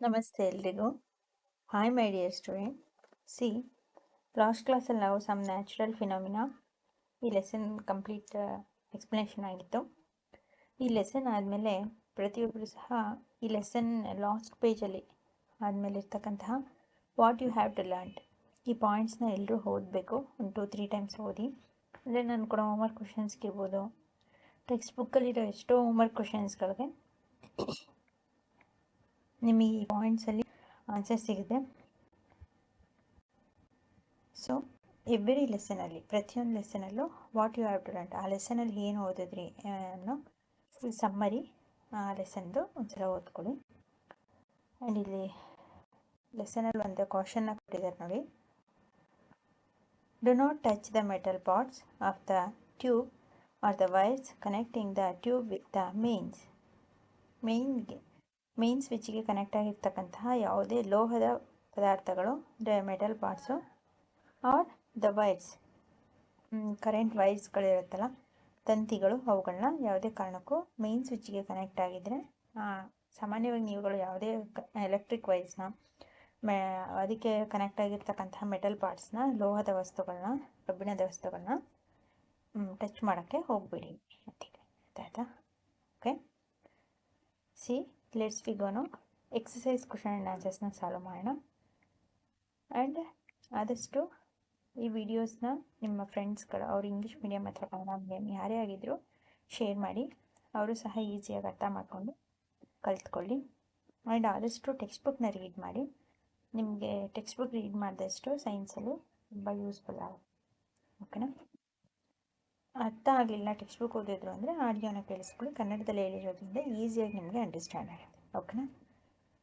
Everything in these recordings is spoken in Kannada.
ನಮಸ್ತೆ ಎಲ್ರಿಗೂ. Hi my dear students last ಕ್ಲಾಸಲ್ಲಿ ನಾವು ಸಮ್ ನ್ಯಾಚುರಲ್ ಫಿನಾಮಿನಾ ಈ ಲೆಸನ್ ಕಂಪ್ಲೀಟ್ ಎಕ್ಸ್ಪ್ಲನೇಷನ್ ಆಗಿತ್ತು. ಈ ಲೆಸನ್ ಆದಮೇಲೆ ಪ್ರತಿಯೊಬ್ಬರು ಸಹ ಈ ಲೆಸನ್ ಲಾಸ್ಟ್ ಪೇಜಲ್ಲಿ ಆದಮೇಲೆ ಇರ್ತಕ್ಕಂತಹ what you have to learn ಈ ಪಾಯಿಂಟ್ಸ್ನ ಎಲ್ಲರೂ ಓದಬೇಕು. ಒಂದು ಟು ತ್ರೀ ಟೈಮ್ಸ್ ಓದಿ. ಅಂದರೆ ನಾನು ಕೊಡೋ ಹೋಮ್ವರ್ಕ್ ಕ್ವಶನ್ಸ್ಗೆ ಇರ್ಬೋದು ಟೆಕ್ಸ್ಟ್ ಬುಕ್ಕಲ್ಲಿರೋ ಎಷ್ಟೋ ಹೋಮ್ವರ್ಕ್ ಕ್ವಶನ್ಸ್ಗಳಿಗೆ ನಿಮಗೆ ಈ ಪಾಯಿಂಟ್ಸಲ್ಲಿ ಆನ್ಸರ್ ಸಿಗುತ್ತೆ. ಸೊ ಎವ್ರಿ ಲೆಸನಲ್ಲಿ ಪ್ರತಿಯೊಂದು ಲೆಸನಲ್ಲೂ what you have to learn ಆ ಲೆಸನಲ್ಲಿ ಏನು ಓದಿದ್ರಿ ಅನ್ನೋ ಫುಲ್ ಸಮ್ಮರಿ ಆ ಲೆಸನ್ದು ಒಂದ್ಸಲ ಓದ್ಕೊಳ್ಳಿ. ಆ್ಯಂಡ್ ಇಲ್ಲಿ ಲೆಸನಲ್ಲಿ ಒಂದು ಕ್ವಶನ್ನ ಕೊಟ್ಟಿದ್ದಾರೆ ನೋಡಿ. Do not touch the metal parts of the tube or the wires connecting the tube with the mains ಮೇನ್ಗೆ main ಸ್ವಿಚ್ಗೆ ಕನೆಕ್ಟ್ ಆಗಿರ್ತಕ್ಕಂತಹ ಯಾವುದೇ ಲೋಹದ ಪದಾರ್ಥಗಳು metal parts or the wires current ವೈರ್ಸ್ಗಳಿರುತ್ತಲ್ಲ ತಂತಿಗಳು ಅವುಗಳನ್ನ ಯಾವುದೇ ಕಾರಣಕ್ಕೂ ಮೇನ್ ಸ್ವಿಚ್ಗೆ ಕನೆಕ್ಟ್ ಆಗಿದ್ದರೆ ಸಾಮಾನ್ಯವಾಗಿ ನೀವುಗಳು ಯಾವುದೇ ಎಲೆಕ್ಟ್ರಿಕ್ ವೈರ್ಸ್ನ ಮೆ, ಅದಕ್ಕೆ ಕನೆಕ್ಟ್ ಆಗಿರ್ತಕ್ಕಂತಹ ಮೆಟಲ್ ಪಾರ್ಟ್ಸ್ನ ಲೋಹದ ವಸ್ತುಗಳನ್ನ ಕಬ್ಬಿಣದ ವಸ್ತುಗಳನ್ನ ಟಚ್ ಮಾಡೋಕ್ಕೆ ಹೋಗಬೇಡಿ ಆಯಿತಾ? ಓಕೆ ಸಿ ಲೆಟ್ಸ್ ವಿ ಗೋನು ಎಕ್ಸಸೈಸ್ ಕ್ವಶನ್ ಆ್ಯಂಡ್ ಆನ್ಸರ್ಸ್ನ ಸಾಲ್ವ್ ಮಾಡೋಣ ಆ್ಯಂಡ್ ಆದಷ್ಟು ಈ ವಿಡಿಯೋಸ್ನ ನಿಮ್ಮ ಫ್ರೆಂಡ್ಸ್ಗಳು ಅವ್ರು ಇಂಗ್ಲೀಷ್ ಮೀಡಿಯಮ್ ಅಥವಾ ಕನ್ನಡ ಮೀಡಿಯಮ್ ಯಾರೇ ಆಗಿದ್ದರೂ ಶೇರ್ ಮಾಡಿ. ಅವರು ಸಹ ಈಸಿಯಾಗಿ ಅರ್ಥ ಮಾಡಿಕೊಂಡು ಕಲ್ತ್ಕೊಳ್ಳಿ. ಆ್ಯಂಡ್ ಆದಷ್ಟು ಟೆಕ್ಸ್ಟ್ ಬುಕ್ನ ರೀಡ್ ಮಾಡಿ. ನಿಮಗೆ ಟೆಕ್ಸ್ಟ್ ಬುಕ್ ರೀಡ್ ಮಾಡಿದಷ್ಟು ಸೈನ್ಸಲ್ಲಿ ತುಂಬ ಯೂಸ್ಫುಲ್ ಆಗುತ್ತೆ. ಓಕೆನಾ ಅರ್ಥ ಆಗಲಿಲ್ಲ ಟೆಕ್ಸ್ಟ್ ಬುಕ್ ಓದಿದ್ರು ಅಂದರೆ ಆಡಿಯೋನ ಕೇಳಿಸ್ಕೊಳ್ಳಿ. ಕನ್ನಡದಲ್ಲಿ ಹೇಳಿರೋದ್ರಿಂದ ಈಸಿಯಾಗಿ ನಿಮಗೆ ಅಂಡರ್ಸ್ಟ್ಯಾಂಡ್ ಆಗುತ್ತೆ. ಓಕೆನಾ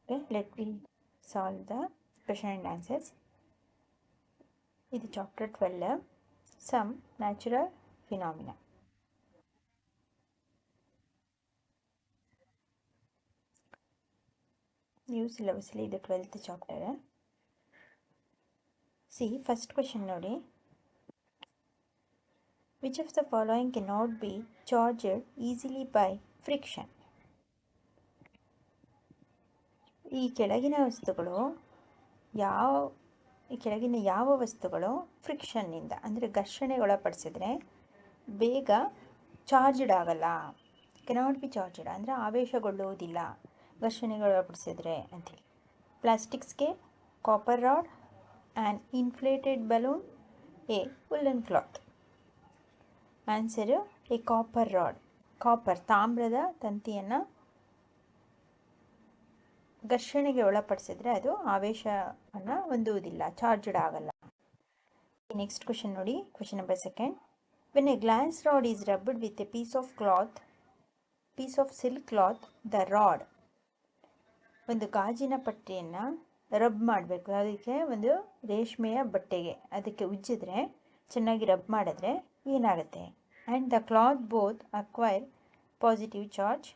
okay let we solve the question and answers ಇದು chapter twelve some natural phenomena new ಸಿಲೆಬಸ್ಲಿ ಇದು twelfth chapter see first question ನೋಡಿ. Which of the following cannot be be easily by friction ಈ ಕೆಳಗಿನ ವಸ್ತುಗಳು ಯಾವ, ಈ ಕೆಳಗಿನ ಯಾವ ವಸ್ತುಗಳು ಫ್ರಿಕ್ಷನ್ನಿಂದ ಅಂದರೆ ಘರ್ಷಣೆಗೊಳಪಡಿಸಿದ್ರೆ ಬೇಗ ಚಾರ್ಜ್ಡ್ ಆಗಲ್ಲ. ಕೆನಾಟ್ ಬಿ ಚಾರ್ಜ್ಡ್ ಅಂದರೆ ಆವೇಶಗೊಳ್ಳುವುದಿಲ್ಲ, ಘರ್ಷಣೆಗೊಳಪಡಿಸಿದ್ರೆ ಅಂಥೇಳಿ ಪ್ಲಾಸ್ಟಿಕ್ಸ್ಗೆ copper rod and inflated balloon a woollen cloth answer a copper rod copper ತಾಮ್ರದ ತಂತಿಯನ್ನು ಘರ್ಷಣೆಗೆ ಒಳಪಡಿಸಿದ್ರೆ ಅದು ಆವೇಶವನ್ನು ಹೊಂದುವುದಿಲ್ಲ ಚಾರ್ಜ್ಡ್ ಆಗಲ್ಲ. ನೆಕ್ಸ್ಟ್ ಕ್ವಶನ್ ನೋಡಿ question number second when a glass rod is rubbed with a piece of cloth piece of silk cloth the rod ಒಂದು ಗಾಜಿನ ಪಟ್ಟಿಯನ್ನು ರಬ್ ಮಾಡಬೇಕು. ಅದಕ್ಕೆ ಒಂದು ರೇಷ್ಮೆಯ ಬಟ್ಟೆಗೆ, ಅದಕ್ಕೆ ಉಜ್ಜಿದ್ರೆ, ಚೆನ್ನಾಗಿ ರಬ್ ಮಾಡಿದ್ರೆ ಏನಾಗುತ್ತೆ and the cloth both acquire positive charge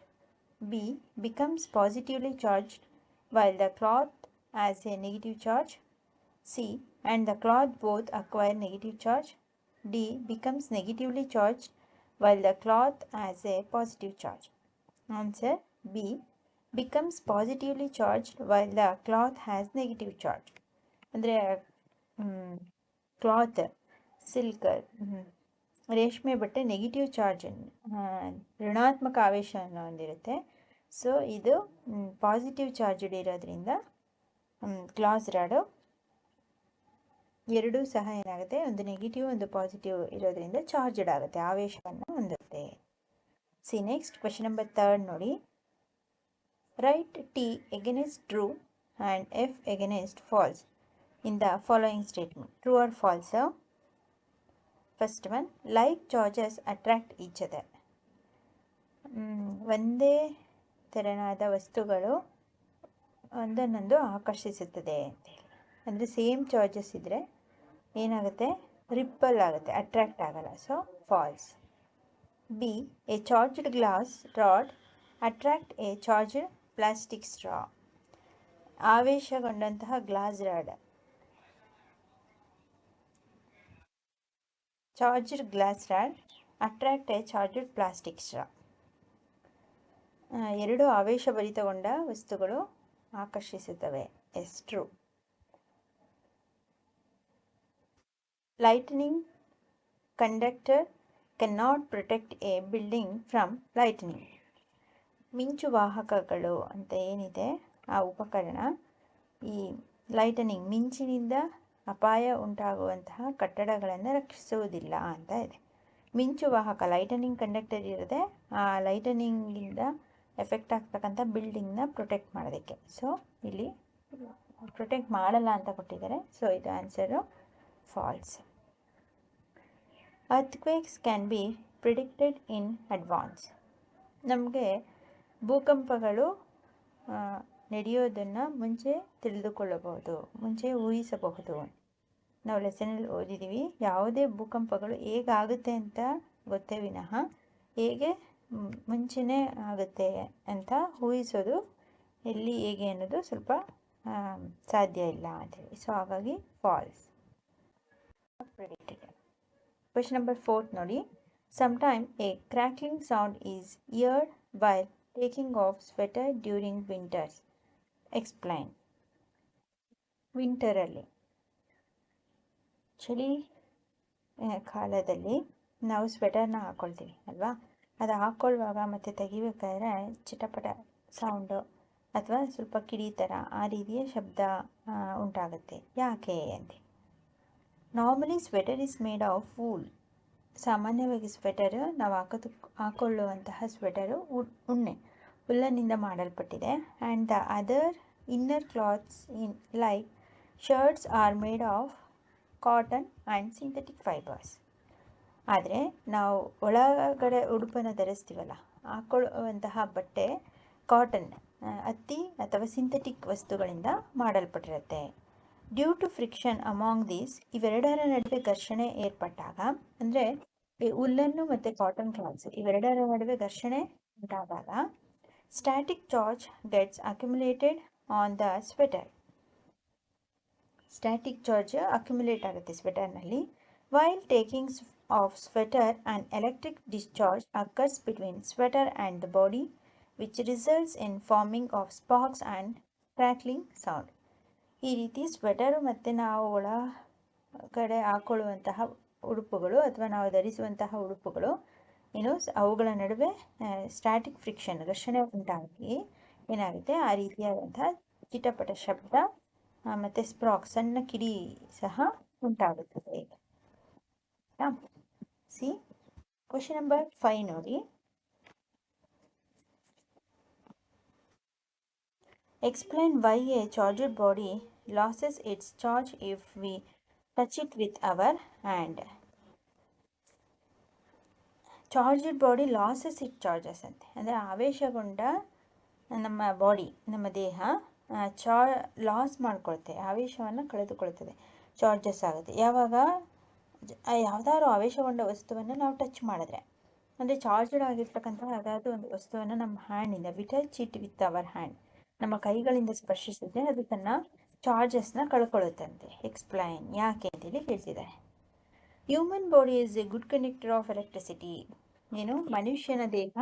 be becomes positively charged while the cloth has a negative charge. C. And the cloth both acquire negative charge. D. Becomes negatively charged while the cloth has a positive charge. Answer B. Becomes positively charged while the cloth has negative charge. ಅಂದರೆ ಕ್ಲಾತ್ ಸಿಲ್ಕ್ ರೇಷ್ಮೆ ಬಟ್ಟೆ ನೆಗೆಟಿವ್ ಚಾರ್ಜ್ ಋಣಾತ್ಮಕ ಆವೇಶವನ್ನು ಹೊಂದಿರುತ್ತೆ. ಸೊ ಇದು ಪಾಸಿಟಿವ್ ಚಾರ್ಜ್ಡ್ ಇರೋದ್ರಿಂದ ಕ್ಲಾಸ್ ರಾಡು ಎರಡೂ ಸಹ ಏನಾಗುತ್ತೆ, ಒಂದು ನೆಗೆಟಿವ್ ಒಂದು ಪಾಸಿಟಿವ್ ಇರೋದ್ರಿಂದ ಚಾರ್ಜ್ಡ್ ಆಗುತ್ತೆ, ಆವೇಶವನ್ನು ಹೊಂದುತ್ತೆ. See next question number third ನೋಡಿ. Write T against true and F against false in the following statement true or false first one like charges attract each other ಒಂದೇ ತೆರನಾದ ವಸ್ತುಗಳು ಒಂದನ್ನೊಂದು ಆಕರ್ಷಿಸುತ್ತದೆ ಅಂತೇಳಿ ಅಂದರೆ ಸೇಮ್ ಚಾರ್ಜಸ್ ಇದ್ದರೆ ಏನಾಗುತ್ತೆ? ರಿಪ್ಪಲ್ ಆಗುತ್ತೆ ಅಟ್ರ್ಯಾಕ್ಟ್ ಆಗಲ್ಲ. So false B a charged glass rod attract a charged plastic straw ಆವೇಶಗೊಂಡಂತಹ glass rod charged glass rod attract a charged plastic straw. ಎರಡು ಆವೇಶಭರಿತಗೊಂಡ ವಸ್ತುಗಳು ಆಕರ್ಷಿಸುತ್ತವೆ. ಎಸ್ಟ್ರು lightning conductor can not protect a building from lightning ಮಿಂಚು ವಾಹಕಗಳು ಅಂತ ಏನಿದೆ? ಆ ಉಪಕರಣ. ಈ ಲೈಟನಿಂಗ್ ಮಿಂಚಿನಿಂದ ಅಪಾಯ ಉಂಟಾಗುವಂತಹ ಕಟ್ಟಡಗಳನ್ನು ರಕ್ಷಿಸುವುದಿಲ್ಲ ಅಂತ ಇದೆ. ಮಿಂಚು ವಾಹಕ ಲೈಟನಿಂಗ್ ಕಂಡಕ್ಟರ್ ಇರದೆ, ಆ ಲೈಟನಿಂಗಿಂದ ಎಫೆಕ್ಟ್ ಆಗ್ತಕ್ಕಂಥ ಬಿಲ್ಡಿಂಗ್ನ ಪ್ರೊಟೆಕ್ಟ್ ಮಾಡೋದಕ್ಕೆ. ಸೊ ಇಲ್ಲಿ ಪ್ರೊಟೆಕ್ಟ್ ಮಾಡಲ್ಲ ಅಂತ ಕೊಟ್ಟಿದ್ದಾರೆ. ಸೊ ಇದು answer false earthquakes can be predicted in advance ನಮಗೆ ಭೂಕಂಪಗಳು ನಡೆಯೋದನ್ನು ಮುಂಚೆ ತಿಳಿದುಕೊಳ್ಳಬಹುದು, ಮುಂಚೆ ಊಹಿಸಬಹುದು. ನಾವು ಲೆಸನಲ್ಲಿ ಓದಿದ್ದೀವಿ ಯಾವುದೇ ಭೂಕಂಪಗಳು ಹೇಗಾಗುತ್ತೆ ಅಂತ ಗೊತ್ತೇ ವಿನಃ ಹೇಗೆ ಮುಂಚೆನೇ ಆಗುತ್ತೆ ಅಂತ ಊಹಿಸೋದು ಎಲ್ಲಿ ಹೇಗೆ ಅನ್ನೋದು ಸ್ವಲ್ಪ ಸಾಧ್ಯ ಇಲ್ಲ ಅಂತೇಳಿ ಸೊ ಹಾಗಾಗಿ false predicted question number fourth ನೋಡಿ. Sometime a crackling sound is heard by taking off sweater during winters explain ವಿಂಟರಲ್ಲಿ ಚಳಿ ಕಾಲದಲ್ಲಿ ನಾವು ಸ್ವೆಟರ್ನ ಹಾಕ್ಕೊಳ್ತೀವಿ ಅಲ್ವಾ? ಅದು ಹಾಕ್ಕೊಳ್ಳುವಾಗ ಮತ್ತು ತೆಗಿಬೇಕಾದ್ರೆ ಚಿಟಪಟ ಸೌಂಡು ಅಥವಾ ಸ್ವಲ್ಪ ಕಿಡಿ ಥರ ಆ ರೀತಿಯ ಶಬ್ದ ಉಂಟಾಗುತ್ತೆ. ಯಾಕೆ ಅಂತ? Normally sweater is made of wool ಸಾಮಾನ್ಯವಾಗಿ ಸ್ವೆಟರ್ ನಾವು ಹಾಕೋದು, ಹಾಕೊಳ್ಳುವಂತಹ ಸ್ವೆಟರು ಉಣ್ಣೆ. ಹುಲ್ಲನಿಂದ ಮಾಡಲ್ಪಟ್ಟಿದೆ. And the other inner clothes in like shirts are made of cotton and synthetic fibres ಆದರೆ ನಾವು ಒಳಗಡೆ ಉಡುಪನ್ನು ಧರಿಸ್ತೀವಲ್ಲ, ಹಾಕೊಳ್ಳುವಂತಹ ಬಟ್ಟೆ ಕಾಟನ್ ಹತ್ತಿ ಅಥವಾ ಸಿಂಥೆಟಿಕ್ ವಸ್ತುಗಳಿಂದ ಮಾಡಲ್ಪಟ್ಟಿರುತ್ತೆ. Due to friction among these ಇವೆರಡರ ನಡುವೆ ಘರ್ಷಣೆ ಏರ್ಪಟ್ಟಾಗ, ಅಂದರೆ ಉಲ್ಲನ್ನು ಮತ್ತು ಕಾಟನ್ ಕ್ಲಾತ್ಸ್ ಇವೆರಡರ ನಡುವೆ ಘರ್ಷಣೆ ಉಂಟಾದಾಗ static charge gets accumulated on the sweater static charge accumulate ಆಗುತ್ತೆ ಸ್ವೆಟರ್ನಲ್ಲಿ while takings off sweater and electric discharge occurs between sweater and the body which results in forming of sparks and crackling sound ಈ ರೀತಿ ಸ್ವೆಟರು ಮತ್ತು ನಾವು ಒಳ ಕಡೆ ಹಾಕೊಳ್ಳುವಂತಹ ಉಡುಪುಗಳು ಅಥವಾ ನಾವು ಧರಿಸುವಂತಹ ಉಡುಪುಗಳು ಏನು ಅವುಗಳ ನಡುವೆ ಸ್ಟ್ಯಾಟಿಕ್ ಫ್ರಿಕ್ಷನ್ ಘರ್ಷಣೆ ಉಂಟಾಗಿ ಏನಾಗುತ್ತೆ ಆ ರೀತಿಯಾದಂತಹ ಚಿಟಪಟ ಶಬ್ದ ಮತ್ತು ಸ್ಪ್ರಾಕ್ ಸಣ್ಣ ಕಿಡಿ ಸಹ ಉಂಟಾಗುತ್ತದೆ ಸಿ ಕ್ವಶನ್ ನಂಬರ್ ಫೈವ್ ನೋಡಿ explain why a charger body loses its charge if we touch it with our hand charger body loses it charges ಅಂತೆ ಅಂದರೆ ಆವೇಶಗೊಂಡ ನಮ್ಮ ಬಾಡಿ ನಮ್ಮ ದೇಹ ಚಾ ಲಾಸ್ ಮಾಡ್ಕೊಳುತ್ತೆ ಆವೇಶವನ್ನು ಕಳೆದುಕೊಳ್ತದೆ ಚಾರ್ಜಸ್ ಆಗುತ್ತೆ. ಯಾವಾಗ? ಯಾವುದಾದ್ರು ಆವೇಶಗೊಂಡ ವಸ್ತುವನ್ನು ನಾವು ಟಚ್ ಮಾಡಿದ್ರೆ. ಅಂದರೆ ಚಾರ್ಜ್ಡ್ ಆಗಿರ್ತಕ್ಕಂಥ ಯಾವುದಾದ್ರು ಒಂದು ವಸ್ತುವನ್ನು ನಮ್ಮ ಹ್ಯಾಂಡಿಂದ we touch it with our hand ನಮ್ಮ ಕೈಗಳಿಂದ ಸ್ಪರ್ಶಿಸಿದ್ರೆ ಅದು ತನ್ನ ಚಾರ್ಜಸ್ನ ಕಳ್ಕೊಳ್ಳುತ್ತಂತೆ. ಎಕ್ಸ್ಪ್ಲೈನ್ ಯಾಕೆ ಅಂತೇಳಿ ಹೇಳ್ತಿದ್ದಾರೆ human body is a good connector of electricity ಏನು? ಮನುಷ್ಯನ ದೇಹ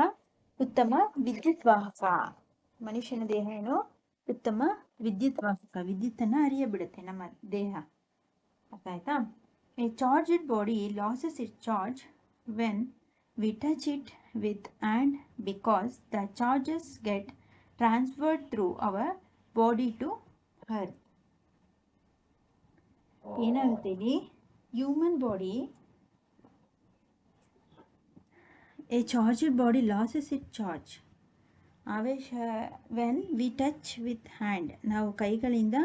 ಉತ್ತಮ ವಿದ್ಯುತ್ ವಾಹಕ. ಮನುಷ್ಯನ ದೇಹ ಏನು? ಉತ್ತಮ ವಿದ್ಯುತ್ ವಾಹಕ. ವಿದ್ಯುತ್ತನ್ನು ಅರಿಯ ಬಿಡುತ್ತೆ ನಮ್ಮ ದೇಹ. ಅರ್ಥ ಆಯ್ತಾ? A charge body loses it charge when we touch it with and because the charges get transferred through our body to her ಏನಾಗುತ್ತೆ ಇಲ್ಲಿ? Human body a charger body loses it charge ಆವೇಶ when we touch with hand ನಾವು ಕೈಗಳಿಂದ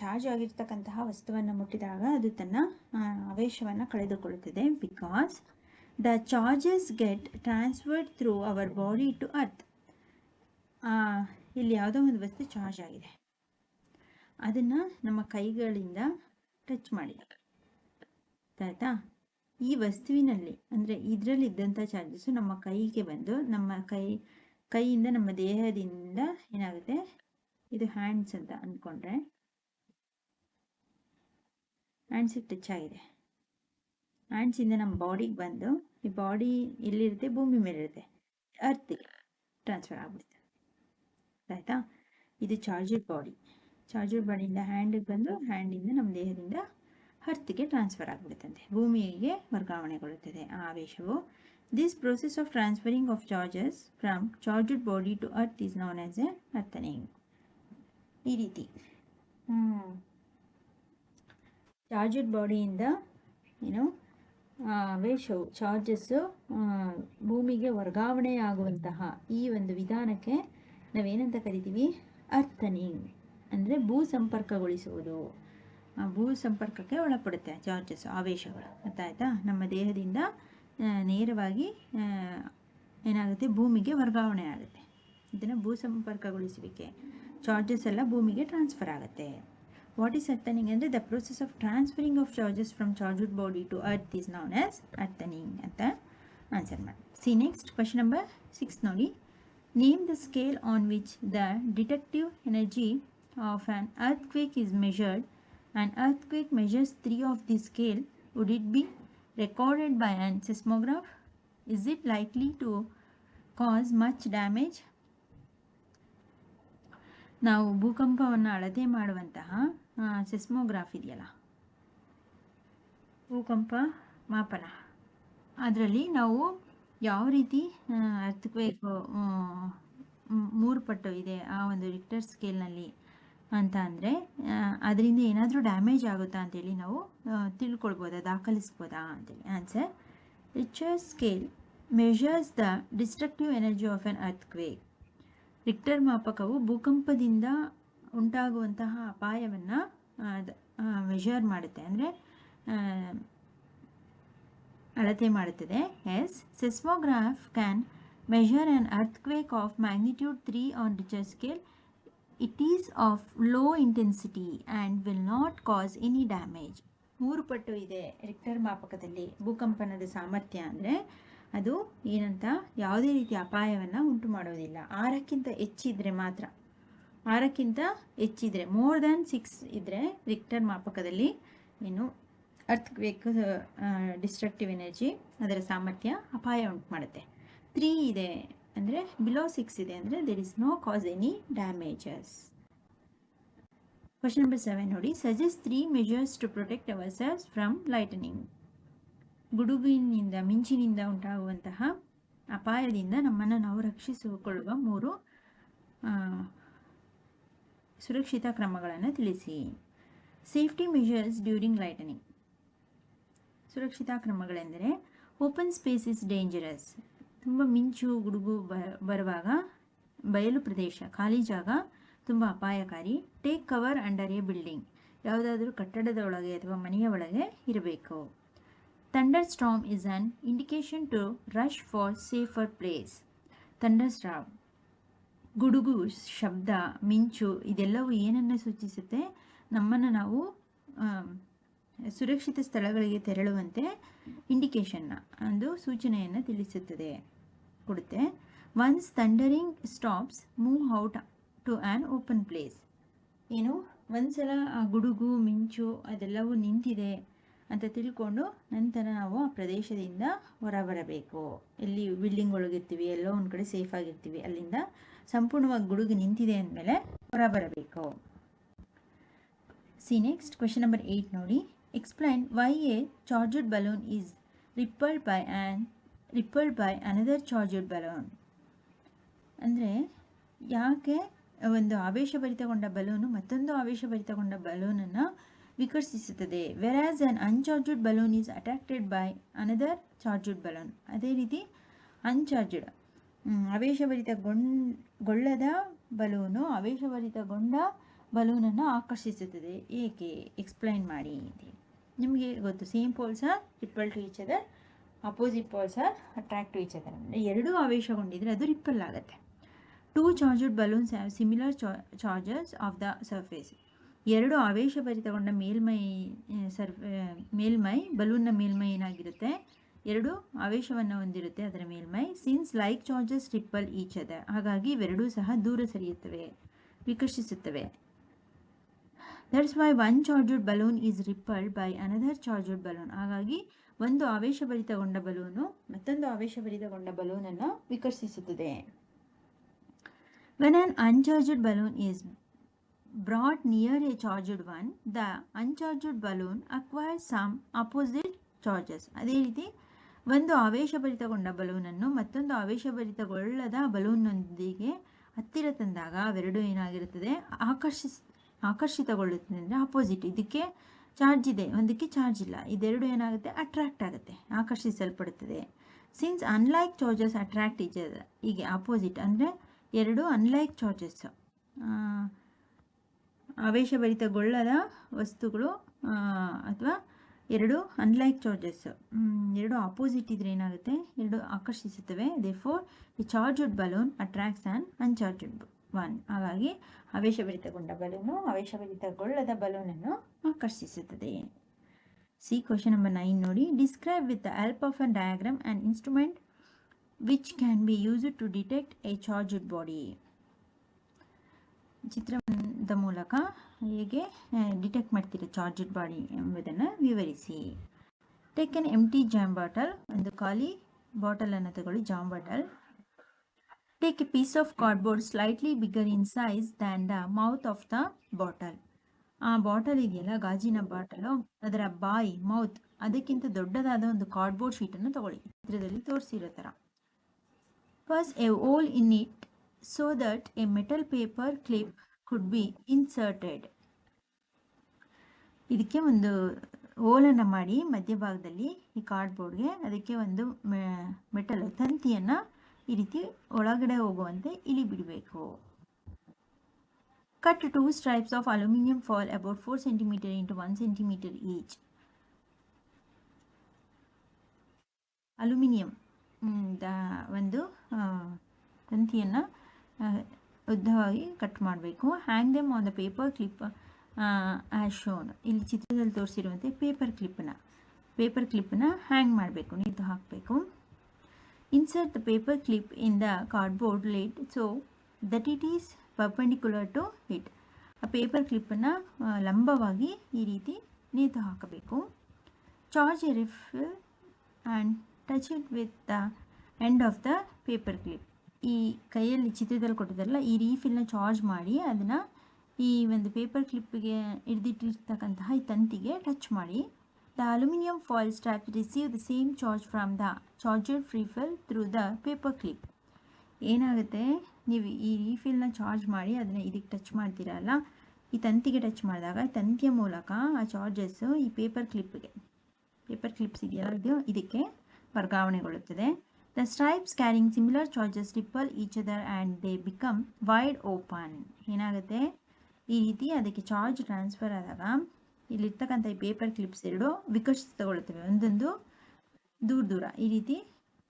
ಚಾರ್ಜ್ ಆಗಿರ್ತಕ್ಕಂತಹ ವಸ್ತುವನ್ನು ಮುಟ್ಟಿದಾಗ ಅದು ತನ್ನ ಆವೇಶವನ್ನು ಕಳೆದುಕೊಳ್ಳುತ್ತದೆ. Because the charges get transferred through our body to earth ಇಲ್ಲಿ ಯಾವುದೋ ಒಂದು ವಸ್ತು ಚಾರ್ಜ್ ಆಗಿದೆ. ಅದನ್ನು ನಮ್ಮ ಕೈಗಳಿಂದ ಟಚ್ ಮಾಡಿದಾಗ ಆಯಿತಾ ಈ ವಸ್ತುವಿನಲ್ಲಿ, ಅಂದರೆ ಇದರಲ್ಲಿದ್ದಂಥ ಚಾರ್ಜಸ್ಸು ನಮ್ಮ ಕೈಗೆ ಬಂದು, ನಮ್ಮ ಕೈ, ಕೈಯಿಂದ ನಮ್ಮ ದೇಹದಿಂದ ಏನಾಗುತ್ತೆ? ಇದು ಹ್ಯಾಂಡ್ಸ್ ಅಂತ ಅಂದ್ಕೊಂಡ್ರೆ ಹ್ಯಾಂಡ್ಸಿಗೆ ಟಚ್ ಆಗಿದೆ ಹ್ಯಾಂಡ್ಸಿಂದ ನಮ್ಮ ಬಾಡಿಗೆ ಬಂದು, ಈ ಬಾಡಿ ಎಲ್ಲಿರುತ್ತೆ? ಭೂಮಿ ಮೇಲೆ ಇರುತ್ತೆ ಅರ್ತಿಗೆ ಟ್ರಾನ್ಸ್ಫರ್ ಆಗ್ಬಿಡುತ್ತೆ. ಆಯಿತಾ? ಇದು ಚಾರ್ಜರ್ ಬಾಡಿ ಚಾರ್ಜರ್ ಬಾಡಿಯಿಂದ ಹ್ಯಾಂಡಿಗೆ ಬಂದು ಹ್ಯಾಂಡಿಂದ ನಮ್ಮ ದೇಹದಿಂದ ಹರ್ತಿಗೆ ಟ್ರಾನ್ಸ್ಫರ್ ಆಗಿಬಿಡುತ್ತಂತೆ. ಭೂಮಿಗೆ ವರ್ಗಾವಣೆಗೊಳ್ಳುತ್ತದೆ. ಆ ಆವೇಶವು this process of transferring of charges from charged body to earth is known as a earthing ಈ ರೀತಿ. ಚಾರ್ಜಡ್ ಬಾಡಿಯಿಂದ ಏನು ಆವೇಶವು ಚಾರ್ಜಸ್ಸು ಭೂಮಿಗೆ ವರ್ಗಾವಣೆ ಆಗುವಂತಹ ಈ ಒಂದು ವಿಧಾನಕ್ಕೆ ನಾವೇನಂತ ಕರಿತೀವಿ? ಅರ್ಥನಿಂಗ್ ಅಂದರೆ ಭೂ ಸಂಪರ್ಕಗೊಳಿಸುವುದು ಭೂ ಸಂಪರ್ಕಕ್ಕೆ ಒಳಪಡುತ್ತೆ ಚಾರ್ಜಸ್ ಆವೇಶಗಳು. ಗೊತ್ತಾಯ್ತಾ ನಮ್ಮ ದೇಹದಿಂದ ನೇರವಾಗಿ ಏನಾಗುತ್ತೆ? ಭೂಮಿಗೆ ವರ್ಗಾವಣೆ ಆಗುತ್ತೆ. ಇದನ್ನು ಭೂ ಸಂಪರ್ಕಗೊಳಿಸುವಿಕೆ. ಚಾರ್ಜಸ್ ಎಲ್ಲ ಭೂಮಿಗೆ ಟ್ರಾನ್ಸ್ಫರ್ ಆಗುತ್ತೆ. ವಾಟ್ ಈಸ್ ಅರ್ಥನಿಂಗ್ ಅಂದರೆ the process of transferring of charges from charged body to earth is known as earthing ಅಂತ ಆನ್ಸರ್ ಮಾಡಿ. See next question number six ನೋಡಿ. Name the scale on which the detective energy of an earthquake is measured and earthquake measures three of the scale would it be recorded by an seismograph? Is it likely to cause much damage? ನಾವು ಭೂಕಂಪವನ್ನು ಅಳತೆ ಮಾಡುವಂತಹ ಸೆಸ್ಮೋಗ್ರಾಫ್ ಇದೆಯಲ್ಲ ಭೂಕಂಪ ಮಾಪನ ಅದರಲ್ಲಿ ನಾವು ಯಾವ ರೀತಿ ಅರ್ಥಕ್ವೇಕ್ ಮೂರು ಪಟ್ಟು ಇದೆ ಆ ಒಂದು ರಿಕ್ಟರ್ ಸ್ಕೇಲ್ನಲ್ಲಿ ಅಂತ ಅಂದರೆ ಅದರಿಂದ ಏನಾದರೂ ಡ್ಯಾಮೇಜ್ ಆಗುತ್ತಾ ಅಂತೇಳಿ ನಾವು ತಿಳ್ಕೊಳ್ಬೋದಾ, ದಾಖಲಿಸ್ಬೋದಾ ಅಂತೇಳಿ? Answer Richter scale measures the destructive energy of an earthquake Richter ಮಾಪಕವು ಭೂಕಂಪದಿಂದ ಉಂಟಾಗುವಂತಹ ಅಪಾಯವನ್ನು ಮೆಷರ್ ಮಾಡುತ್ತೆ. ಅಂದರೆ ಅಳತೆ ಮಾಡುತ್ತದೆ. Yes seismograph can measure an earthquake of magnitude three on Richter scale it is of low intensity and will not cause any damage ಮೂರು ಪಟ್ಟು ಇದೆ ರಿಕ್ಟರ್ ಮಾಪಕದಲ್ಲಿ. ಭೂಕಂಪನದ ಸಾಮರ್ಥ್ಯ ಅಂದರೆ ಅದು ಏನಂತ ಯಾವುದೇ ರೀತಿಯ ಅಪಾಯವನ್ನು ಉಂಟು ಮಾಡೋದಿಲ್ಲ ಆರಕ್ಕಿಂತ ಹೆಚ್ಚಿದ್ರೆ ಮಾತ್ರ. ಆರಕ್ಕಿಂತ ಹೆಚ್ಚಿದ್ರೆ ಮೋರ್ ದ್ಯಾನ್ ಸಿಕ್ಸ್ ಇದ್ದರೆ ರಿಕ್ಟರ್ ಮಾಪಕದಲ್ಲಿ ಏನು ಅರ್ಥಕ್ವೇಕ್ ಡಿಸ್ಟ್ರಕ್ಟಿವ್ ಎನರ್ಜಿ ಅದರ ಸಾಮರ್ಥ್ಯ ಅಪಾಯ ಉಂಟು ಮಾಡುತ್ತೆ ತ್ರೀ ಇದೆ ಅಂದರೆ ಬಿಲೋ ಸಿಕ್ಸ್ ಇದೆ ಅಂದರೆ there is no cause any damages question number seven ನೋಡಿ. Suggest three measures to protect ourselves from lightning ಗುಡುಗಿನಿಂದ, ಮಿಂಚಿನಿಂದ ಉಂಟಾಗುವಂತಹ ಅಪಾಯದಿಂದ ನಮ್ಮನ್ನು ನಾವು ರಕ್ಷಿಸಿಕೊಳ್ಳುವ ಮೂರು ಸುರಕ್ಷಿತ ಕ್ರಮಗಳನ್ನು ತಿಳಿಸಿ. ಸೇಫ್ಟಿ ಮೆಜರ್ಸ್ ಡ್ಯೂರಿಂಗ್ ಲೈಟನಿಂಗ್ ಸುರಕ್ಷಿತ ಕ್ರಮಗಳೆಂದರೆ ಓಪನ್ ಸ್ಪೇಸ್ ಇಸ್ ಡೇಂಜರಸ್ ತುಂಬ ಮಿಂಚು ಗುಡುಗು ಬರುವಾಗ ಬಯಲು ಪ್ರದೇಶ, ಖಾಲಿ ಜಾಗ ತುಂಬ ಅಪಾಯಕಾರಿ. Take cover under a building ಯಾವುದಾದ್ರೂ ಕಟ್ಟಡದ ಒಳಗೆ ಅಥವಾ ಮನೆಯ ಒಳಗೆ ಇರಬೇಕು. Thunderstorm is an indication to rush for safer place thunderstorm ಗುಡುಗು, ಶಬ್ದ, ಮಿಂಚು ಇದೆಲ್ಲವೂ ಏನನ್ನು ಸೂಚಿಸುತ್ತೆ? ನಮ್ಮನ್ನು ನಾವು ಸುರಕ್ಷಿತ ಸ್ಥಳಗಳಿಗೆ ತೆರಳುವಂತೆ ಇಂಡಿಕೇಷನ್ನ ಒಂದು ಸೂಚನೆಯನ್ನು ತಿಳಿಸುತ್ತದೆ. ಕೊಡುತ್ತೆ. Once thundering stops move out to an open place ಏನು? ಒಂದ್ಸಲ ಆ ಗುಡುಗು, ಮಿಂಚು ಅದೆಲ್ಲವೂ ನಿಂತಿದೆ ಅಂತ ತಿಳ್ಕೊಂಡು ನಂತರ ನಾವು ಆ ಪ್ರದೇಶದಿಂದ ಹೊರಬರಬೇಕು. ಎಲ್ಲಿ ಬಿಲ್ಡಿಂಗ್ ಒಳಗಿರ್ತೀವಿ, ಎಲ್ಲೋ ಒಂದು ಕಡೆ ಸೇಫ್ ಆಗಿರ್ತೀವಿ, ಅಲ್ಲಿಂದ ಸಂಪೂರ್ಣವಾಗಿ ಗುಡುಗು ನಿಂತಿದೆ ಅಂದಮೇಲೆ ಹೊರಬರಬೇಕು. C next question number eight ನೋಡಿ. Explain why a charged balloon is repelled by an repelled by another charged balloon ಅಂದರೆ ಯಾಕೆ ಒಂದು ಆವೇಶಭರಿತಗೊಂಡ ಬಲೂನು ಮತ್ತೊಂದು ಆವೇಶಭರಿತಗೊಂಡ ಬಲೂನನ್ನು ವಿಕರ್ಷಿಸುತ್ತದೆ? Whereas an uncharged balloon is attracted by another charged balloon ಅದೇ ರೀತಿ ಅನ್ಚಾರ್ಜಡ್ ಆವೇಶಭರಿತಗೊಂಡ ಬಲೂನು ಆವೇಶಭರಿತಗೊಂಡ ಬಲೂನನ್ನು ಆಕರ್ಷಿಸುತ್ತದೆ. ಏಕೆ? ಎಕ್ಸ್ಪ್ಲೈನ್ ಮಾಡಿ. ನಿಮಗೆ ಗೊತ್ತು same poles are repel to each other opposite poles are attract to each other ಅಂದರೆ ಎರಡೂ ಆವೇಶಗೊಂಡಿದ್ರೆ ಅದು ರಿಪ್ಪಲ್ ಆಗುತ್ತೆ. Two charged balloons have similar charges of the surface ಎರಡು ಆವೇಶ ಭರಿತಗೊಂಡ ಮೇಲ್ಮೈ ಮೇಲ್ಮೈ ಬಲೂನ್ನ ಮೇಲ್ಮೈ ಏನಾಗಿರುತ್ತೆ? ಎರಡು ಆವೇಶವನ್ನು ಹೊಂದಿರುತ್ತೆ ಅದರ ಮೇಲ್ಮೈ. Since like charges repel each other ಹಾಗಾಗಿ ಇವೆರಡೂ ಸಹ ದೂರ ಸರಿಯುತ್ತವೆ, ವಿಕರ್ಷಿಸುತ್ತವೆ. That's why one charged balloon is repelled by another charged balloon ಹಾಗಾಗಿ ಒಂದು ಆವೇಶಭರಿತಗೊಂಡ ಬಲೂನು ಮತ್ತೊಂದು ಆವೇಶಭರಿತಗೊಂಡ ಬಲೂನನ್ನು ವಿಕರ್ಷಿಸುತ್ತದೆ. When an uncharged balloon is brought near a charged one, the uncharged balloon acquires some opposite charges. ಅದೇ ರೀತಿ ಒಂದು ಆವೇಶಭರಿತಗೊಂಡ ಬಲೂನನ್ನು ಮತ್ತೊಂದು ಆವೇಶಭರಿತಗೊಳ್ಳದ ಬಲೂನ್ನೊಂದಿಗೆ ಹತ್ತಿರ ತಂದಾಗ ಅವೆರಡು ಏನಾಗಿರುತ್ತದೆ? ಆಕರ್ಷಿಸ್ ಆಕರ್ಷಿತಗೊಳ್ಳುತ್ತದೆ ಅಂದರೆ ಅಪೋಸಿಟ್ ಇದಕ್ಕೆ ಚಾರ್ಜ್ ಇದೆ, ಒಂದಕ್ಕೆ ಚಾರ್ಜ್ ಇಲ್ಲ. ಇದೆರಡು ಏನಾಗುತ್ತೆ? ಅಟ್ರಾಕ್ಟ್ ಆಗುತ್ತೆ, ಆಕರ್ಷಿಸಲ್ಪಡುತ್ತದೆ. Since unlike charges attract each ಹೀಗೆ ಆಪೋಸಿಟ್ ಅಂದರೆ ಎರಡು ಅನ್ಲೈಕ್ ಚಾರ್ಜಸ್ ಆವೇಶಭರಿತಗೊಳ್ಳದ ವಸ್ತುಗಳು ಅಥವಾ ಎರಡು ಅನ್ಲೈಕ್ ಚಾರ್ಜಸ್ ಎರಡು ಆಪೋಸಿಟ್ ಇದ್ರೆ ಏನಾಗುತ್ತೆ? ಎರಡು ಆಕರ್ಷಿಸುತ್ತವೆ. Therefore charged balloon attracts and uncharged one ಹಾಗಾಗಿ ಆವೇಶಭರಿತಗೊಂಡ ಬಲೂನು ಆವೇಶಭರಿತಗೊಳ್ಳದ ಬಲೂನನ್ನು ಆಕರ್ಷಿಸುತ್ತದೆ. ಸಿ ಕ್ವಶನ್ ನಂಬರ್ ನೈನ್ ನೋಡಿ. Describe with the help of a diagram and instrument which can be used to detect a charged body ಚಿತ್ರದ ಮೂಲಕ ಹೇಗೆ ಡಿಟೆಕ್ಟ್ ಮಾಡ್ತೀರ ಚಾರ್ಜಡ್ ಬಾಡಿ ಎಂಬುದನ್ನು ವಿವರಿಸಿ. Take an empty jam bottle ಒಂದು ಖಾಲಿ ಬಾಟಲನ್ನು ತಗೊಳ್ಳಿ jam bottle take a piece of cardboard slightly bigger in size than the mouth of the bottle. ಆ ಬಾಟಲ್ ಇದೆಯಲ್ಲ, ಗಾಜಿನ ಬಾಟಲು ಅದರ ಬಾಯಿ ಮೌತ್ ಅದಕ್ಕಿಂತ ದೊಡ್ಡದಾದ ಒಂದು ಕಾರ್ಡ್ಬೋರ್ಡ್ ಶೀಟನ್ನು ತಗೊಳ್ಳಿ. ಚಿತ್ರದಲ್ಲಿ ತೋರಿಸಿರೋ ಥರ first a hole in it so that a metal paper clip could be inserted ಇದಕ್ಕೆ ಒಂದು ಓಲನ್ನು ಮಾಡಿ ಮಧ್ಯಭಾಗದಲ್ಲಿ ಈ ಕಾರ್ಡ್ಬೋರ್ಡ್ಗೆ ಅದಕ್ಕೆ ಒಂದು ಮೆಟಲ್ ತಂತಿಯನ್ನು ಈ ರೀತಿ ಒಳಗಡೆ ಹೋಗುವಂತೆ ಇಲ್ಲಿ ಬಿಡಬೇಕು cut two stripes of aluminium foil about four centimetre into one centimetre each aluminium ಒಂದು ತಂತಿಯನ್ನು ಉದ್ದವಾಗಿ ಕಟ್ ಮಾಡಬೇಕು. Hang them on the paper clip as shown ಇಲ್ಲಿ ಚಿತ್ರದಲ್ಲಿ ತೋರಿಸಿರುವಂತೆ ಪೇಪರ್ ಕ್ಲಿಪ್ಪನ್ನು ಪೇಪರ್ ಕ್ಲಿಪ್ಪನ್ನು ಹ್ಯಾಂಗ್ ಮಾಡಬೇಕು, ನೇತು ಹಾಕಬೇಕು. Insert the paper clip in the cardboard lid so that it is perpendicular to it ಆ ಪೇಪರ್ ಕ್ಲಿಪ್ಪನ್ನು ಲಂಬವಾಗಿ ಈ ರೀತಿ ನೇತು ಹಾಕಬೇಕು. Charge a refill and touch it with the end of the paper clip ಈ ಕೈಯಲ್ಲಿ ಚಿತ್ರದಲ್ಲಿ ಕೊಟ್ಟಿದ್ದಾರಲ್ಲ ಈ ರೀಫಿಲ್ನ ಚಾರ್ಜ್ ಮಾಡಿ ಅದನ್ನು ಈ ಒಂದು ಪೇಪರ್ ಕ್ಲಿಪ್ಪಿಗೆ ಹಿಡಿದಿಟ್ಟಿರ್ತಕ್ಕಂತಹ ಈ ತಂತಿಗೆ ಟಚ್ ಮಾಡಿ. The aluminium foil strap receive the same charge from the charger refill through the paper clip ಏನಾಗುತ್ತೆ? ನೀವು ಈ ರೀಫಿಲ್ನ ಚಾರ್ಜ್ ಮಾಡಿ, ಅದನ್ನು ಇದಕ್ಕೆ ಟಚ್ ಮಾಡ್ತೀರಲ್ಲ ಈ ತಂತಿಗೆ ಟಚ್ ಮಾಡಿದಾಗ ತಂತಿಯ ಮೂಲಕ ಆ ಚಾರ್ಜಸ್ಸು ಈ ಪೇಪರ್ ಕ್ಲಿಪ್ಗೆ ಪೇಪರ್ ಕ್ಲಿಪ್ಸ್ ಇದೆಯಲ್ಲ? ಇದು ಇದಕ್ಕೆ ವರ್ಗಾವಣೆಗೊಳ್ಳುತ್ತದೆ. The stripes carrying similar charges repel each other and they become wide open ಏನಾಗುತ್ತೆ? ಈ ರೀತಿ ಅದಕ್ಕೆ ಚಾರ್ಜ್ ಟ್ರಾನ್ಸ್ಫರ್ ಆದಾಗ ಇಲ್ಲಿರ್ತಕ್ಕಂಥ ಈ ಪೇಪರ್ ಕ್ಲಿಪ್ಸ್ ಎರಡು ವಿಕಸಿತಗೊಳ್ಳುತ್ತವೆ ಒಂದೊಂದು ದೂರ ದೂರ. ಈ ರೀತಿ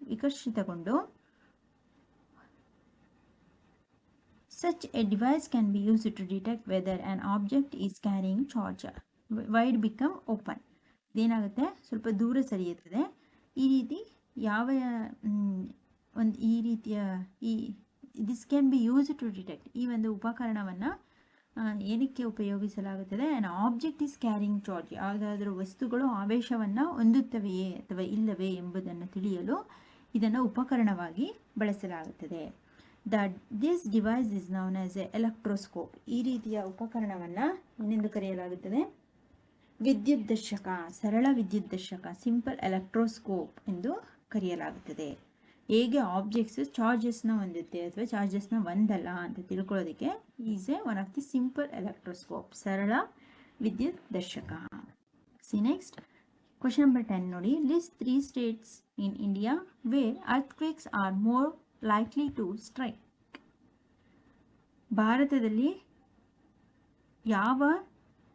ವಿಕಸಿತಗೊಂಡು such a device can be use to detect whether an object is carrying charge. Wide become open ಇದೇನಾಗುತ್ತೆ ಸ್ವಲ್ಪ ದೂರ ಸರಿಯುತ್ತದೆ. ಈ ರೀತಿ ಯಾವ ಒಂದು ಈ ರೀತಿಯ ಈ this can be use to detect ಈ ಒಂದು ಉಪಕರಣವನ್ನು ಏನಕ್ಕೆ ಉಪಯೋಗಿಸಲಾಗುತ್ತದೆ? And object is carrying charge ಯಾವುದಾದ್ರೂ ವಸ್ತುಗಳು ಆವೇಶವನ್ನು ಹೊಂದುತ್ತವೆಯೇ ಅಥವಾ ಇಲ್ಲವೇ ಎಂಬುದನ್ನು ತಿಳಿಯಲು ಇದನ್ನು ಉಪಕರಣವಾಗಿ ಬಳಸಲಾಗುತ್ತದೆ. The this device is known as a electroscope ಈ ರೀತಿಯ ಉಪಕರಣವನ್ನು ಏನೆಂದು ಕರೆಯಲಾಗುತ್ತದೆ? ವಿದ್ಯುದ್ದರ್ಶಕ ಸರಳ ವಿದ್ಯುದ್ದರ್ಶಕ ಸಿಂಪಲ್ ಎಲೆಕ್ಟ್ರೋಸ್ಕೋಪ್ ಎಂದು ಕರೆಯಲಾಗುತ್ತದೆ. ಹೇಗೆ ಆಬ್ಜೆಕ್ಟ್ಸ್ ಚಾರ್ಜಸ್ನ ಹೊಂದುತ್ತೆ ಅಥವಾ ಚಾರ್ಜಸ್ನ ಒಂದಲ್ಲ ಅಂತ ತಿಳ್ಕೊಳ್ಳೋದಕ್ಕೆ is a one of the simple electroscope ಸರಳ ವಿದ್ಯುತ್ ದರ್ಶಕ. See next question number ten ನೋಡಿ. List three states in India where earthquakes are more likely to strike ಭಾರತದಲ್ಲಿ ಯಾವ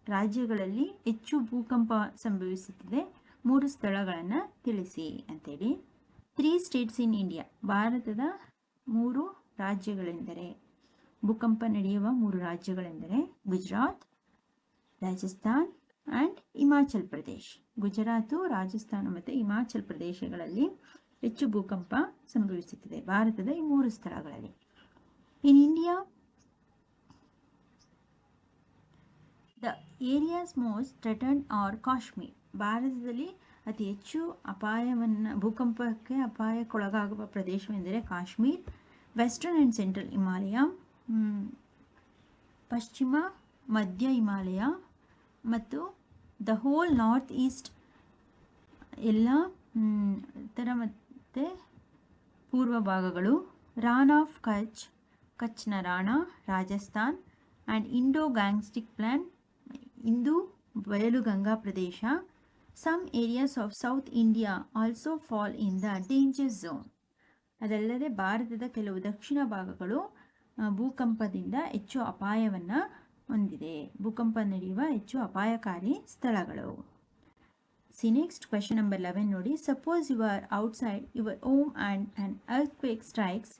ರಾಜ್ಯಗಳಲ್ಲಿ ಹೆಚ್ಚು ಭೂಕಂಪ ಸಂಭವಿಸುತ್ತಿದೆ? ಮೂರು ಸ್ಥಳಗಳನ್ನು ತಿಳಿಸಿ ಅಂತೇಳಿ. ತ್ರೀ ಸ್ಟೇಟ್ಸ್ ಇನ್ ಇಂಡಿಯಾ ಭಾರತದ ಮೂರು ರಾಜ್ಯಗಳೆಂದರೆ ಭೂಕಂಪ ನಡೆಯುವ ಮೂರು ರಾಜ್ಯಗಳೆಂದರೆ ಗುಜರಾತ್, ರಾಜಸ್ಥಾನ್ ಆ್ಯಂಡ್ ಹಿಮಾಚಲ್ ಪ್ರದೇಶ್. ಗುಜರಾತು, ರಾಜಸ್ಥಾನ ಮತ್ತು ಹಿಮಾಚಲ್ ಪ್ರದೇಶಗಳಲ್ಲಿ ಹೆಚ್ಚು ಭೂಕಂಪ ಸಂಭವಿಸುತ್ತದೆ. ಭಾರತದ ಈ ಮೂರು ಸ್ಥಳಗಳಲ್ಲಿ. In India the areas most threatened are Kashmir ಭಾರತದಲ್ಲಿ ಅತಿ ಹೆಚ್ಚು ಅಪಾಯವನ್ನು, ಭೂಕಂಪಕ್ಕೆ ಅಪಾಯಕ್ಕೊಳಗಾಗುವ ಪ್ರದೇಶವೆಂದರೆ Kashmir, western and central Himalaya ಪಶ್ಚಿಮ, ಮಧ್ಯ ಹಿಮಾಲಯ ಮತ್ತು ದ ಹೋಲ್ ನಾರ್ತ್ ಈಸ್ಟ್ ಎಲ್ಲ ಉತ್ತರ ಮತ್ತು ಪೂರ್ವ ಭಾಗಗಳು, Rann of Kutch, ಕಚ್ನ Rann, Rajasthan and Indo Gangetic plain ಇಂದು ಬಯಲು ಗಂಗಾ ಪ್ರದೇಶ. Some areas of south India also fall in the danger zone ಅದಲ್ಲದೆ ಭಾರತದ ಕೆಲವು ದಕ್ಷಿಣ ಭಾಗಗಳು ಭೂಕಂಪದಿಂದ ಹೆಚ್ಚು ಅಪಾಯವನ್ನು ಹೊಂದಿದೆ. ಭೂಕಂಪ ನಡೆಯುವ ಹೆಚ್ಚು ಅಪಾಯಕಾರಿ ಸ್ಥಳಗಳು. See next question number eleven ನೋಡಿ. Suppose you are outside your home and and earthquake strikes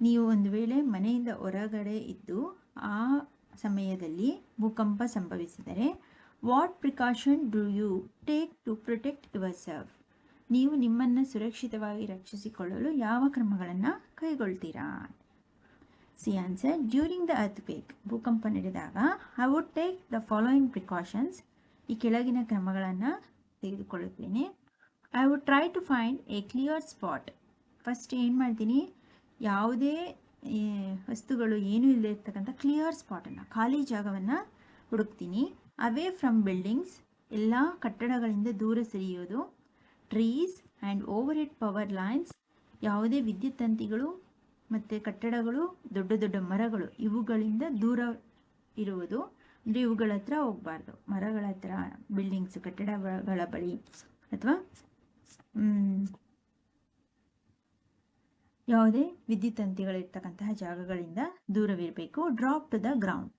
ನೀವು ಒಂದು ವೇಳೆ ಮನೆಯಿಂದ ಹೊರಗಡೆ ಇದ್ದು, ಆ ಸಮಯದಲ್ಲಿ ಭೂಕಂಪ ಸಂಭವಿಸಿದರೆ what precaution do you take to protect yourself ನೀವು ನಿಮ್ಮನ್ನು ಸುರಕ್ಷಿತವಾಗಿ ರಕ್ಷಿಸಿಕೊಳ್ಳಲು ಯಾವ ಕ್ರಮಗಳನ್ನು ಕೈಗೊಳ್ತೀರಾ? See answer during the earthquake ಭೂಕಂಪ ನಡೆದಾಗ I would take the following precautions ಈ ಕೆಳಗಿನ ಕ್ರಮಗಳನ್ನು ತೆಗೆದುಕೊಳ್ಳುತ್ತೇನೆ. I would try to find a clear spot first ಏನು ಮಾಡ್ತೀನಿ? ಯಾವುದೇ ವಸ್ತುಗಳು ಏನೂ ಇಲ್ಲದೆ ಇರ್ತಕ್ಕಂಥ ಕ್ಲಿಯರ್ ಸ್ಪಾಟನ್ನು ಖಾಲಿ ಜಾಗವನ್ನು ಹುಡುಕ್ತೀನಿ. ಅವೇ ಫ್ರಮ್ ಬಿಲ್ಡಿಂಗ್ಸ್ ಎಲ್ಲ ಕಟ್ಟಡಗಳಿಂದ ದೂರ ಸರಿಯೋದು trees and overhead power lines ಯಾವುದೇ ವಿದ್ಯುತ್ ತಂತಿಗಳು ಮತ್ತು ಕಟ್ಟಡಗಳು, ದೊಡ್ಡ ದೊಡ್ಡ ಮರಗಳು, ಇವುಗಳಿಂದ ದೂರ ಇರುವುದು. ಅಂದರೆ ಇವುಗಳ ಹತ್ರ ಹೋಗಬಾರ್ದು. ಮರಗಳ ಹತ್ರ ಬಿಲ್ಡಿಂಗ್ಸ್ ಕಟ್ಟಡಗಳ ಬಳಿ. ಅಥವಾ ಯಾವುದೇ ವಿದ್ಯುತ್ ತಂತಿಗಳಿರ್ತಕ್ಕಂತಹ ಜಾಗಗಳಿಂದ ದೂರವಿರಬೇಕು. ಡ್ರಾಪ್ ಟು ದ ಗ್ರೌಂಡ್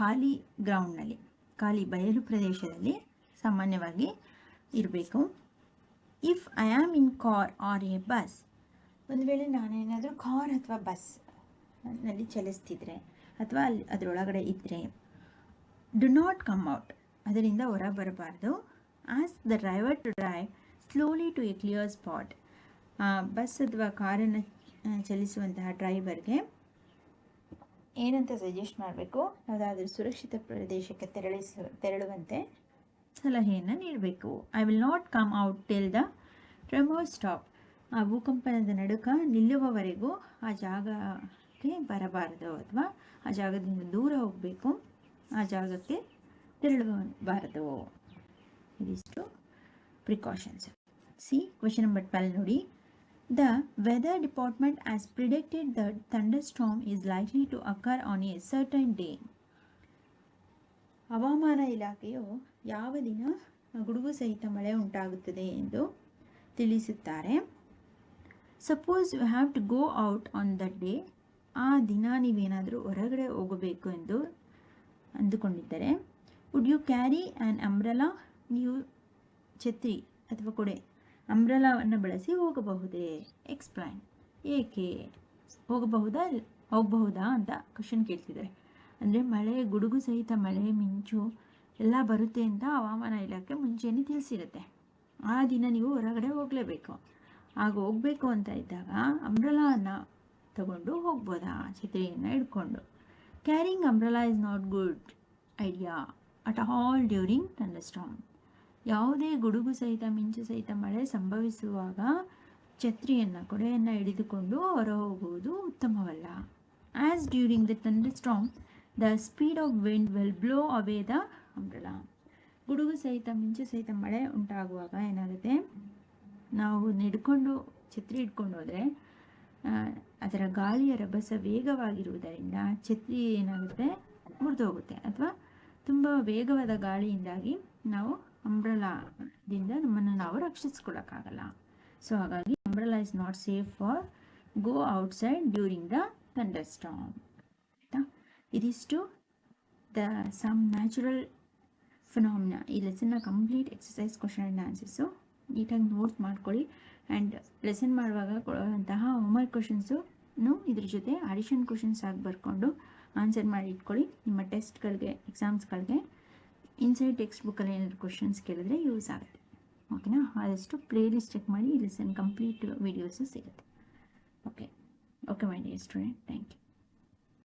ಖಾಲಿ ಗ್ರೌಂಡ್ನಲ್ಲಿ ಖಾಲಿ ಬಯಲು ಪ್ರದೇಶದಲ್ಲಿ ಸಾಮಾನ್ಯವಾಗಿ ಇರಬೇಕು. If I am in car or a bus ಒಂದು ವೇಳೆ ನಾನೇನಾದರೂ ಕಾರ್ ಅಥವಾ ಬಸ್ನಲ್ಲಿ ಚಲಿಸ್ತಿದ್ರೆ ಅಥವಾ ಅಲ್ಲಿ ಅದರೊಳಗಡೆ ಇದ್ದರೆ ಡು ನಾಟ್ ಕಮ್ ಔಟ್ ಅದರಿಂದ ಹೊರ ಬರಬಾರ್ದು as the driver to drive slowly to a clear spot bus ಅಥವಾ ಕಾರನ್ನು ಚಲಿಸುವಂತಹ ಡ್ರೈವರ್ಗೆ ಏನಂತ ಸಜೆಸ್ಟ್ ಮಾಡಬೇಕು? ಯಾವುದಾದ್ರೂ ಸುರಕ್ಷಿತ ಪ್ರದೇಶಕ್ಕೆ ತೆರಳಿಸ, ತೆರಳುವಂತೆ ಸಲಹೆಯನ್ನು ನೀಡಬೇಕು. I will not come out till the tremor stop ಆ ಭೂಕಂಪನದ ನಡುಕ ನಿಲ್ಲುವವರೆಗೂ ಆ ಜಾಗಕ್ಕೆ ಬರಬಾರದು ಅಥವಾ ಆ ಜಾಗದಿಂದ ದೂರ ಹೋಗಬೇಕು. ಆ ಜಾಗಕ್ಕೆ ತೆರಳಬಾರದು. ಇದಿಷ್ಟು precautions see question number twelve ನೋಡಿ. The weather department has predicted the thunderstorm is likely likely to on on a day. ಹವಾಮಾನ ಇಲಾಖೆಯು ಯಾವ ದಿನ ಗುಡುಗು ಸಹಿತ ಮಳೆ ಉಂಟಾಗುತ್ತದೆ ಎಂದು ತಿಳಿಸುತ್ತಾರೆ suppose you have to go out on the day ಆ ದಿನ ನೀವೇನಾದರೂ ಹೊರಗಡೆ ಹೋಗಬೇಕು ಎಂದು ಅಂದುಕೊಂಡಿದ್ದರೆ would you carry an umbrella ನೀವು ಛತ್ರಿ ಅಥವಾ ಕೊಡೆ? ಅಂಬ್ರಲಾವನ್ನು ಬಳಸಿ ಹೋಗಬಹುದೇ? ಎಕ್ಸ್ಪ್ಲೈನ್ ಏಕೆ? ಹೋಗಬಹುದಾ? ಹೋಗಬಹುದಾ ಅಂತ ಕ್ವಶನ್ ಕೇಳ್ತಿದ್ದಾರೆ. ಅಂದರೆ ಮಳೆ, ಗುಡುಗು ಸಹಿತ ಮಳೆ, ಮಿಂಚು ಎಲ್ಲ ಬರುತ್ತೆ ಅಂತ ಹವಾಮಾನ ಇಲಾಖೆ ಮುಂಚೆನೇ ತಿಳಿಸಿರುತ್ತೆ. ಆ ದಿನ ನೀವು ಹೊರಗಡೆ ಹೋಗಲೇಬೇಕು. ಆಗ ಹೋಗಬೇಕು ಅಂತ ಇದ್ದಾಗ ಅಂಬ್ರಲಾವನ್ನು ತಗೊಂಡು ಹೋಗ್ಬೋದಾ? ಛತ್ರಿಯನ್ನು ಹಿಡ್ಕೊಂಡು. Carrying umbrella is not good idea at all during thunderstorm ಯಾವುದೇ ಗುಡುಗು ಸಹಿತ, ಮಿಂಚು ಸಹಿತ ಮಳೆ ಸಂಭವಿಸುವಾಗ ಛತ್ರಿಯನ್ನು, ಕೊಡೆಯನ್ನು ಹಿಡಿದುಕೊಂಡು ಹೊರ ಹೋಗುವುದು ಉತ್ತಮವಲ್ಲ. As during the thunderstorm the speed of wind will blow away the umbrella ಗುಡುಗು ಸಹಿತ, ಮಿಂಚು ಸಹಿತ ಮಳೆ ಉಂಟಾಗುವಾಗ ಏನಾಗುತ್ತೆ? ನಾವು ನೆಡ್ಕೊಂಡು, ಛತ್ರಿ ಹಿಡ್ಕೊಂಡು ಹೋದರೆ ಅದರ ಗಾಳಿಯ ರಭಸ ವೇಗವಾಗಿರುವುದರಿಂದ ಛತ್ರಿ ಏನಾಗುತ್ತೆ? ಮುರಿದೋಗುತ್ತೆ ಅಥವಾ ತುಂಬ ವೇಗವಾದ ಗಾಳಿಯಿಂದಾಗಿ ನಾವು ಅಂಬ್ರಲಾದಿಂದ ನಮ್ಮನ್ನು ನಾವು ರಕ್ಷಿಸ್ಕೊಳ್ಳೋಕ್ಕಾಗಲ್ಲ ಸೊ ಹಾಗಾಗಿ umbrella is not safe for go outside during the thunder storm ಆಯಿತಾ? ಇದಿಷ್ಟು ದ ಸಮ್ ನ್ಯಾಚುರಲ್ ಫಿನಾಮಿನ ಈ ಲೆಸನ್ನ complete exercise question and answers ನೀಟಾಗಿ ನೋಟ್ ಮಾಡ್ಕೊಳ್ಳಿ. ಆ್ಯಂಡ್ ಲೆಸನ್ ಮಾಡುವಾಗ ಕೊಡುವಂತಹ ಹೋಮ್ವರ್ಕ್ ಕ್ವಶನ್ಸು ಇದ್ರ ಜೊತೆ ಅಡಿಷನ್ ಕ್ವಶನ್ಸ್ ಆಗಿ ಬರ್ಕೊಂಡು ಆನ್ಸರ್ ಮಾಡಿ ಇಟ್ಕೊಳ್ಳಿ. ನಿಮ್ಮ ಟೆಸ್ಟ್ಗಳಿಗೆ ಎಕ್ಸಾಮ್ಸ್ಗಳಿಗೆ ಇನ್ಸೈಡ್ ಟೆಕ್ಸ್ಟ್ ಬುಕ್ಕಲ್ಲಿ ಏನಾದರೂ ಕ್ವಶನ್ಸ್ ಕೇಳಿದ್ರೆ ಯೂಸ್ ಆಗುತ್ತೆ. ಓಕೆನಾ ಆದಷ್ಟು ಪ್ಲೇಲಿಸ್ಟ್ ಚೆಕ್ ಮಾಡಿ ಲೆಸನ್ ಕಂಪ್ಲೀಟ್ ವೀಡಿಯೋಸು ಸಿಗುತ್ತೆ. Okay okay my dear student thank you